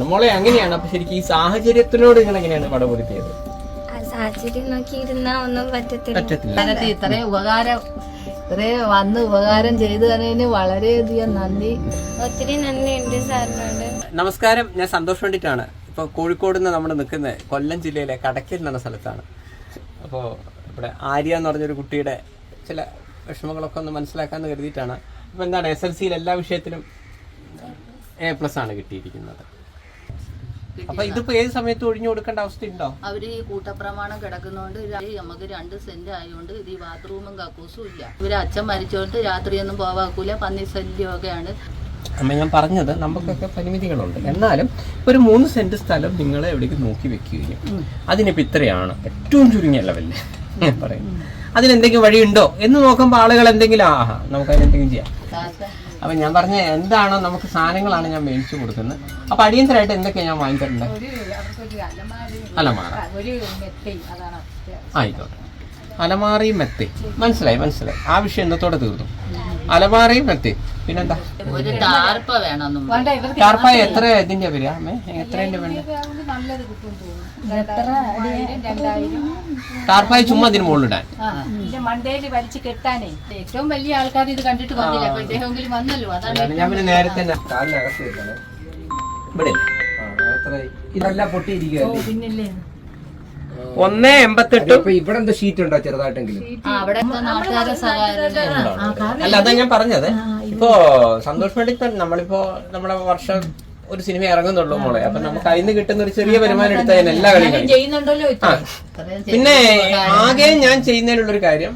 നിൽക്കണം മോളെ അങ്ങനെയാണ്. അപ്പൊ ശരിക്കും ഈ സാഹചര്യത്തിനോട് നിങ്ങൾ എങ്ങനെയാണ് പടപൊരുത്തിയത്? ആ സാഹചര്യം നോക്കിയിരുന്നാ ഒന്നും പറ്റത്തില്ല. പറ്റത്തില്ല. കാലത്ത് ഇത്രയും ഉപകാരം ഇത്രയും വന്ന് ഉപകാരം ചെയ്തു തന്നതിന് വളരെയധികം നന്ദി. ഒത്തിരി നന്ദിയുണ്ട് സാറിനോട്. നമസ്കാരം. ഞാൻ സന്തോഷ് വേണ്ടിട്ടാണ് ഇപ്പോൾ കോഴിക്കോട് നിന്ന് നമ്മൾ നിൽക്കുന്നത് കൊല്ലം ജില്ലയിലെ കടക്കൽ എന്ന സ്ഥലത്താണ്. അപ്പോൾ ഇവിടെ ആര്യ എന്ന് പറഞ്ഞൊരു കുട്ടിയുടെ ചില വിഷമങ്ങളൊക്കെ ഒന്ന് മനസ്സിലാക്കാമെന്ന് കരുതിയിട്ടാണ്. അപ്പോൾ എന്താണ് എസ് എൽ സിയിൽ എല്ലാ വിഷയത്തിലും എ പ്ലസ് ആണ് കിട്ടിയിരിക്കുന്നത്. അപ്പോൾ ഇതിപ്പോ ഏത് സമയത്ത് ഒഴിഞ്ഞു കൊടുക്കേണ്ട അവസ്ഥയുണ്ടോ? അവർ ഈ കൂട്ടപ്രമാണം കിടക്കുന്നോണ്ട് നമുക്ക് രണ്ട് സെന്റ് ആയതുകൊണ്ട് ഇത് ഈ ബാത്റൂമും കക്കൂസും ഇല്ല. ഇവർ അച്ഛൻ മരിച്ചോണ്ട് രാത്രിയൊന്നും പോവാക്കൂല പന്നി ശല്യമൊക്കെയാണ്. അമ്മ ഞാൻ പറഞ്ഞത് നമുക്കൊക്കെ പരിമിതികളുണ്ട്. എന്നാലും ഒരു മൂന്ന് സെന്റ് സ്ഥലം നിങ്ങളെ എവിടേക്ക് നോക്കി വെക്കുകയും അതിനിപ്പോ ഇത്രയാണ് ഏറ്റവും ചുരുങ്ങിയ ലെവലിൽ ഞാൻ പറയും അതിനെന്തെങ്കിലും വഴിയുണ്ടോ? എന്ന് നോക്കുമ്പോൾ ആളുകൾ എന്തെങ്കിലും ആഹാ നമുക്ക് അതിനെന്തെങ്കിലും ചെയ്യാം അപ്പൊ ഞാൻ പറഞ്ഞ എന്താണോ നമുക്ക് സാധനങ്ങളാണ് ഞാൻ മേടിച്ചു കൊടുക്കുന്നത്. അപ്പൊ അടിയന്തരമായിട്ട് എന്തൊക്കെയാ ഞാൻ വാങ്ങിച്ചിട്ടുണ്ട് അലമാറ ആയിക്കോട്ടെ. അലമാറയും മെത്തി. മനസ്സിലായി മനസ്സിലായി. ആ വിഷയം ഇന്നത്തോടെ തീർന്നു. അലമാറി മെത്തി. പിന്നെന്താ? ടാർപ്പ എത്ര ഇതിന്റെ വരിക അമ്മേ എത്രേന്റെ വേണ്ട ടാർപ്പായ ചുമ്മാ അതിന് മുകളിലിടാൻ. മണ്ടേൽ വലിച്ചു കെട്ടാനേ. ഏറ്റവും വലിയ ആൾക്കാർ ഇത് കണ്ടിട്ട് വന്നില്ല. അപ്പൊ ഇദ്ദേഹമെങ്കിലും വന്നല്ലോ. അതാണ് ഞാൻ പിന്നെ നേരത്തെ. ഇവിടെ. ഇതെല്ലാം പൊട്ടിയിരിക്കുകയല്ലേ പിന്നില്ലേ? ഒന്ന് എൺപത്തെട്ട്. ഇവിടെ എന്തോ ഷീറ്റ് ഉണ്ടോ ചെറുതായിട്ടെങ്കിലും? അല്ല അതാ ഞാൻ പറഞ്ഞത്. ഇപ്പോ സന്തോഷ് പണ്ഡിറ്റ് നമ്മളിപ്പോ നമ്മളെ വർഷം ഒരു സിനിമ ഇറങ്ങുന്നുള്ളൂ മോളെ. അപ്പൊ നമുക്ക് അതിന് കിട്ടുന്ന ഒരു ചെറിയ വരുമാനം എടുത്താൽ എല്ലാ കളിയും. പിന്നെ ആകെ ഞാൻ ചെയ്യുന്നതിനുള്ള ഒരു കാര്യം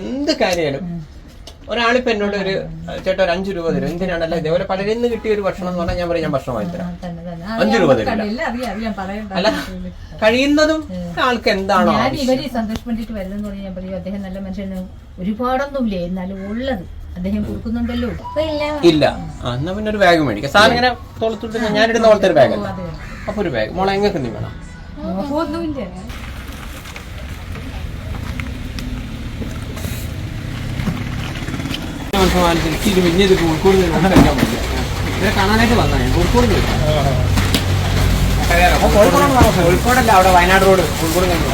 എന്ത് കാര്യമായാലും ഒരാളിപ്പോ എന്നോട് ഒരു ചേട്ടാ ഒരു അഞ്ചു രൂപ തരും. എന്തിനാണല്ലോ? ഇതേപോലെ പലരിൽ നിന്ന് കിട്ടിയ ഒരു ഭക്ഷണം എന്ന് പറഞ്ഞാൽ ഞാൻ പറയും ഞാൻ ഭക്ഷണം വാങ്ങി തരാം അഞ്ചു രൂപ തരില്ല. അല്ല കഴിയുന്നതും ആൾക്ക് എന്താണോ ഞാൻ ആവശ്യം. ഇവർ സന്തോഷം വേണ്ടിട്ട് വരുന്നെന്ന് പറഞ്ഞാൽ ഞാൻ പറയും അദ്ദേഹം നല്ല മനുഷ്യന് ഒരുപാടൊന്നുമില്ലേ? എന്നാലും ഉള്ളത് അദ്ദേഹം കൊടുക്കുന്നുണ്ടല്ലോ. ഇല്ല. എന്നാ പിന്നെ ഒരു ബാഗ് മേടിക്കാം. സാർ ഇങ്ങനെ തോളത്തോട്ട് ഞാൻ ഇടുന്ന പോലത്തെ ഒരു ബാഗ് അപ്പൊ ഒരു ബാഗ് മോളെ എങ്ങനെ നീ വേണം? ഒന്നുമില്ല. ഇഞ്ഞത് കോഴിക്കോട് നിന്ന് നമുക്ക് കഴിക്കാൻ പറ്റില്ല ഇവരെ കാണാനായിട്ട് വന്നാ ഞാൻ കോഴിക്കോട് കോഴിക്കോടല്ല അവിടെ വയനാട് റോഡ്. കോഴിക്കോട് കഴിഞ്ഞു.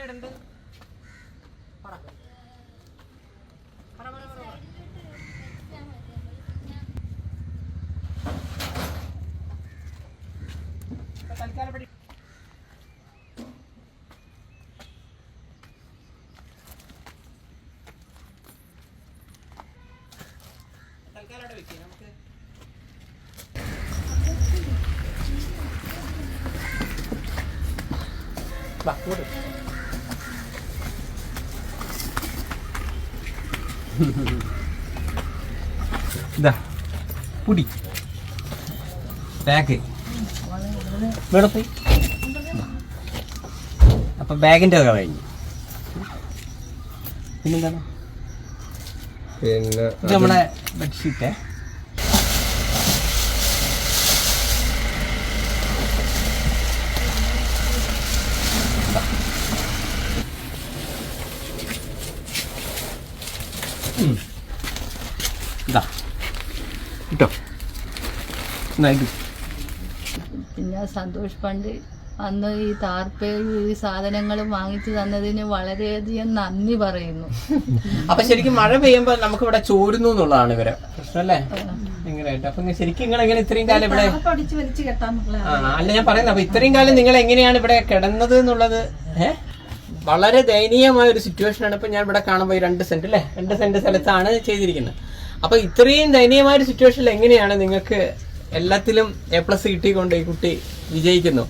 എവിടെയുണ്ട്? വാ, ഇങ്ങോട്ട്. ഇതാ പുടി. ബാഗ് പോയി. അപ്പൊ ബാഗിന്റെ ഒക്കെ കഴിഞ്ഞു. പിന്നെന്താണ്? പിന്നെ നമ്മുടെ നമ്മളെ ബെഡ്ഷീറ്റ് ഇതാ കിട്ടോ ഇത് പിന്നെ സന്തോഷ് പണ്ട് അന്ന് ഈ താർപ്പയും ഈ സാധനങ്ങളും വാങ്ങിച്ചു തന്നതിന് വളരെയധികം നന്ദി പറയുന്നു. അപ്പൊ ശരിക്കും മഴ പെയ്യുമ്പോൾ നമുക്ക് ഇവിടെ ചോരുന്നു എന്നുള്ളതാണ് ഇവരെ. പ്രശ്നമല്ലേ? അപ്പൊ ശരിക്കും നിങ്ങൾ എങ്ങനെ ഇത്രയും കാലം ഇവിടെ അല്ല ഞാൻ പറയുന്നത് അപ്പൊ ഇത്രയും കാലം നിങ്ങൾ എങ്ങനെയാണ് ഇവിടെ കിടന്നത് എന്നുള്ളത്? ഏഹ് വളരെ ദയനീയമായ ഒരു സിറ്റുവേഷൻ ആണ് ഇപ്പൊ ഞാൻ ഇവിടെ കാണുമ്പോൾ ഈ രണ്ട് സെന്റ് അല്ലേ രണ്ട് സെന്റ് സ്ഥലത്താണ് ചെയ്തിരിക്കുന്നത്. അപ്പൊ ഇത്രയും ദയനീയമായ ഒരു സിറ്റുവേഷനിൽ എങ്ങനെയാണ് നിങ്ങൾക്ക് എല്ലാത്തിലും എ പ്ലസ് കിട്ടിക്കൊണ്ട് ഈ കുട്ടി വിജയിക്കുന്നു.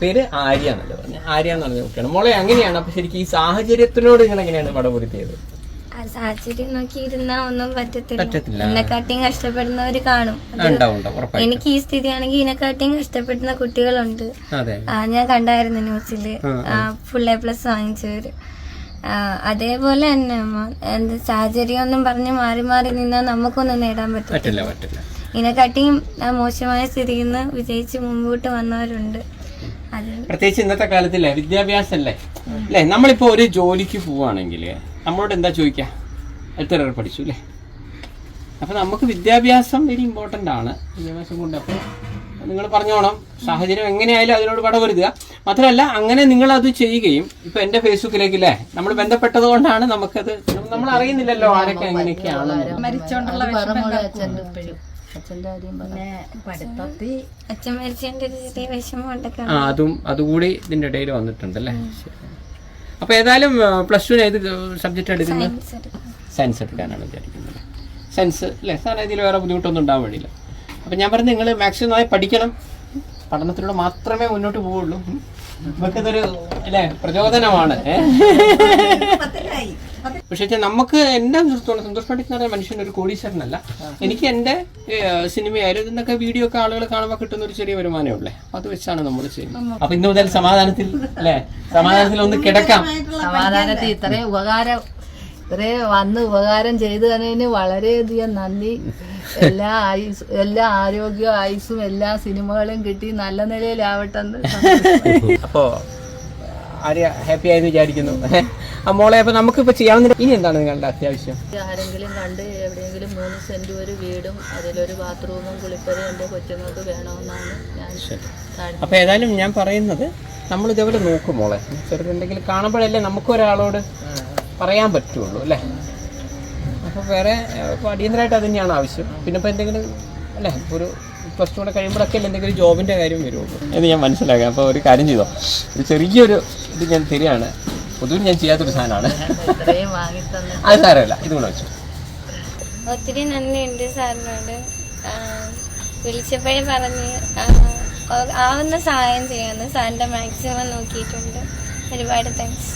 പേര് ആര്യ എന്നല്ലേ പറഞ്ഞു? ആര്യ എന്ന് പറഞ്ഞ കുട്ടിയാണ്. മോളെ അങ്ങനെയാണ്. അപ്പൊ ശരിക്കും ഈ സാഹചര്യത്തിനോട് നിങ്ങൾ എങ്ങനെയാണ് പടപൊരുത്തിയത് സാഹചര്യം നോക്കിയിരുന്നാ ഒന്നും പറ്റത്തില്ല. എന്നെക്കാട്ടിയും കഷ്ടപ്പെടുന്നവര് കാണും. എനിക്ക് ഈ സ്ഥിതിയാണെങ്കിൽ ഇതിനെക്കാട്ടിയും കഷ്ടപ്പെടുന്ന കുട്ടികളുണ്ട്. ഞാൻ കണ്ടായിരുന്നു ന്യൂസിൽ. ഫുൾ എ പ്ലസ് വാങ്ങിച്ചവര്. അതേപോലെ തന്നെ സാഹചര്യം ഒന്നും പറഞ്ഞ് മാറി മാറി നിന്നാൽ നമുക്കൊന്നും നേടാൻ പറ്റും പറ്റില്ല പറ്റില്ല. ഇതിനെക്കാട്ടിയും ആ, മോശമായ സ്ഥിതിയിൽ നിന്ന് വിജയിച്ച് മുമ്പോട്ട് വന്നവരുണ്ട്. അത് പ്രത്യേകിച്ച് ഇന്നത്തെ കാലത്തില്ലേ വിദ്യാഭ്യാസം അല്ലേ? അല്ലേ നമ്മളിപ്പോ ഒരു ജോലിക്ക് പോവാണെങ്കിൽ നമ്മളോട് എന്താ ചോദിക്കുക എത്ര പഠിച്ചു അല്ലേ? അപ്പൊ നമുക്ക് വിദ്യാഭ്യാസം വെരി ഇമ്പോർട്ടന്റ് ആണ്. വിദ്യാഭ്യാസം കൊണ്ട് അപ്പൊ നിങ്ങൾ പറഞ്ഞോണം സാഹചര്യം എങ്ങനെയായാലും അതിനോട് പടവരുതുക മാത്രമല്ല അങ്ങനെ നിങ്ങൾ അത് ചെയ്യുകയും ഇപ്പൊ എന്റെ ഫേസ്ബുക്കിലേക്ക് അല്ലേ നമ്മൾ ബന്ധപ്പെട്ടത് കൊണ്ടാണ് നമുക്കത് നമ്മൾ അറിയുന്നില്ലല്ലോ ആരൊക്കെ എങ്ങനെയൊക്കെയാണ് അത് അതും അതുകൂടി ഇതിന്റെ ഇടയിൽ വന്നിട്ടുണ്ട് അല്ലേ? ശരി. അപ്പൊ ഏതായാലും പ്ലസ് ടു ഏത് സബ്ജക്റ്റ് എടുക്കുന്നത്? സയൻസ് എടുക്കാനാണ് വിചാരിക്കുന്നത്. സയൻസ് അല്ലേ? സാറേ ഇതിൽ വേറെ ബുദ്ധിമുട്ടൊന്നും ഉണ്ടാവാൻ വഴിയില്ല. അപ്പം ഞാൻ പറഞ്ഞു നിങ്ങൾ മാക്സിമം നന്നായി പഠിക്കണം. പഠനത്തിലൂടെ മാത്രമേ മുന്നോട്ട് പോവുള്ളൂ. ഇതൊരു നമുക്കിതൊരു അല്ലേ പ്രചോദനമാണ്. ഏ? പക്ഷേ നമുക്ക് എന്നെ സംബന്ധിച്ചിടത്തോളം സന്തോഷ് പണ്ഡിറ്റ് എന്ന് പറയുന്ന മനുഷ്യൻ ഒരു കോടീശ്വരനല്ല. എനിക്ക് എന്റെ സിനിമയായാലും ഇതിന്നൊക്കെ വീഡിയോ ഒക്കെ ആളുകൾ കാണുമ്പോൾ കിട്ടുന്ന ഒരു ചെറിയ വരുമാനമേ ഉള്ളേ. അത് വെച്ചാണ് നമ്മൾ ചെയ്യുന്നത്. അപ്പൊ ഇന്ന് മുതൽ സമാധാനത്തിൽ അല്ലെ? സമാധാനത്തിൽ ഒന്ന് കിടക്കാം. സമാധാനത്തിൽ ഇത്രയും ഉപകാരം ഇത്രയും വന്ന് ഉപകാരം ചെയ്തു തന്നതിന് വളരെയധികം നന്ദി. എല്ലാ ആയുസ് എല്ലാ ആരോഗ്യവും ആയുസും എല്ലാ സിനിമകളും കിട്ടി. നല്ല നിലയിലാവട്ടെ അപ്പോ ആര്യ ഹാപ്പി ആയെന്ന് വിചാരിക്കുന്നു. മോളെ അപ്പൊ നമുക്കിപ്പോ ചെയ്യാവുന്ന ഇനി എന്താണ് നിങ്ങളുടെ അത്യാവശ്യം? ആരെങ്കിലും കണ്ട് എവിടെയെങ്കിലും മൂന്ന് സെന്റ് ഒരു വീടും അതിലൊരു ബാത്റൂമും കുളിപ്പരയും എന്റെ കൊച്ചുങ്ങൾക്ക് വേണമെന്നാണ് ഞാൻ അപ്പൊ ഏതായാലും ഞാൻ പറയുന്നത് നമ്മൾ ഇതേപോലെ നോക്കും മോളെ. ചെറുതുണ്ടെങ്കിൽ കാണുമ്പോഴല്ലേ നമുക്ക് ഒരാളോട് പറയാൻ പറ്റുള്ളൂ അല്ലേ? അപ്പോൾ വേറെ ഇപ്പൊ അടിയന്തരമായിട്ട് അത് തന്നെയാണ് ആവശ്യം. പിന്നെ ഇപ്പോൾ എന്തെങ്കിലും അല്ലേ? ഒരു പ്ലസ് ടു കൂടെ കഴിയുമ്പോഴൊക്കെ അല്ലേ എന്തെങ്കിലും ജോബിന്റെ കാര്യം വരുള്ളൂ. എന്ന് ഞാൻ മനസ്സിലാക്കാം. അപ്പോൾ ഒരു കാര്യം ചെയ്തോ? ഒരു ചെറിയൊരു ഇത് ഞാൻ തരികയാണ്. പൊതുവെ ഞാൻ ചെയ്യാത്തൊരു സാധനമാണ്. അത് സാരമില്ല. ഇത് കൂടെ വെച്ചു. ഒത്തിരി നന്ദിയുണ്ട് സാറിനോട്. വിളിച്ചപ്പോഴേ പറഞ്ഞ് ആവുന്ന സഹായം ചെയ്യാന്ന് സാറിന്റെ മാക്സിമം നോക്കിയിട്ടുണ്ട്. ഒരുപാട് താങ്ക്സ്